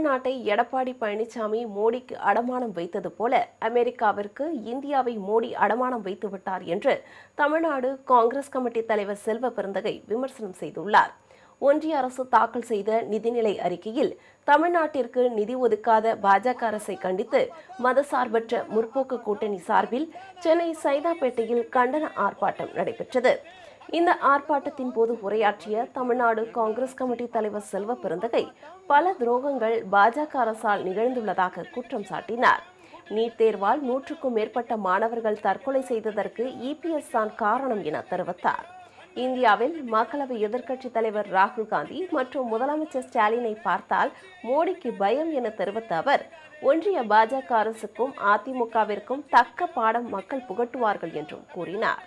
தமிழ்நாட்டை எடப்பாடி பழனிசாமி மோடிக்கு அடமானம் வைத்தது போல அமெரிக்காவிற்கு இந்தியாவை மோடி அடமானம் வைத்து விட்டார் என்று தமிழ்நாடு காங்கிரஸ் கமிட்டி தலைவர் செல்வ பெருந்தகை விமர்சனம் செய்துள்ளார். ஒன்றிய அரசு தாக்கல் செய்த நிதிநிலை அறிக்கையில் தமிழ்நாட்டிற்கு நிதி ஒதுக்காத பாஜக அரசை கண்டித்து மதசார்பற்ற முற்போக்கு கூட்டணி சார்பில் சென்னை சைதாப்பேட்டையில் கண்டன ஆர்ப்பாட்டம் நடைபெற்றது. இந்த ஆர்ப்பாட்டத்தின் போது உரையாற்றிய தமிழ்நாடு காங்கிரஸ் கமிட்டி தலைவர் செல்வ பெருந்தகை பல துரோகங்கள் பாஜக அரசால் நிகழ்ந்துள்ளதாக குற்றம் சாட்டினார். நீட் தேர்வால் நூற்றுக்கும் மேற்பட்ட மாணவர்கள் தற்கொலை செய்ததற்கு இபிஎஸ் தான் காரணம் என தெரிவித்தார். இந்தியாவில் மக்களவை எதிர்க்கட்சித் தலைவர் ராகுல் காந்தி மற்றும் முதலமைச்சர் ஸ்டாலினை பார்த்தால் மோடிக்கு பயம் என தெரிவித்த அவர் ஒன்றிய பாஜக அரசுக்கும் அதிமுகவிற்கும் தக்க பாடம் மக்கள் புகட்டுவார்கள் என்றும் கூறினார்.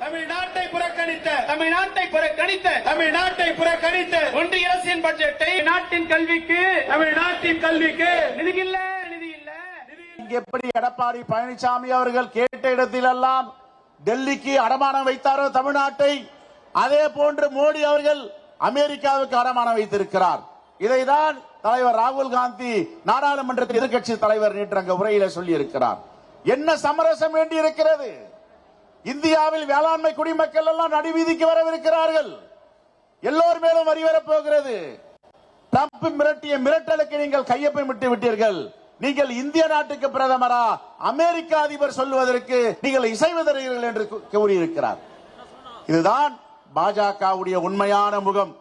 தமிழ்நாட்டை புறக்கணித்த. தமிழ்நாட்டை புறக்கணித்த. தமிழ்நாட்டை புறக்கணித்த. ஒன்றிய அரசின் பட்ஜெட்டை நாட்டின் கல்விக்கு தமிழ்நாட்டின் கல்விக்கு. நிதி இல்ல நிதி இல்ல நிதி எப்படி எடப்பாடி பழனிசாமி அவர்கள் கேட்ட இடத்திலெல்லாம் டெல்லிக்கு அடமானம் வைத்தாரோ தமிழ்நாட்டை அதே போன்று மோடி அவர்கள் அமெரிக்காவுக்கு அடமானம் வைத்திருக்கிறார். இதைதான் தலைவர் ராகுல் காந்தி நாடாளுமன்றத்தில் எதிர்க்கட்சி தலைவர் நேற்று அங்க உரையில சொல்லி இருக்கிறார் என்ன சமரசம் வேண்டி இருக்கிறது இந்தியாவில் வேளாண்மை குடிமக்கள் எல்லாம் நடுவீதிக்கு வரவிருக்கிறார்கள். எல்லோர் மேலும் வரி வரப் போகிறது. மிரட்டிய மிரட்டலுக்கு நீங்கள் கையொப்பமிட்டு விட்டீர்கள். நீங்கள் இந்திய நாட்டுக்கு பிரதமரா? அமெரிக்க அதிபர் சொல்லுவதற்கு நீங்கள் இசைவு தருகிறீர்கள் என்று கூறியிருக்கிறார். இதுதான் பாஜகவுடைய உண்மையான முகம்.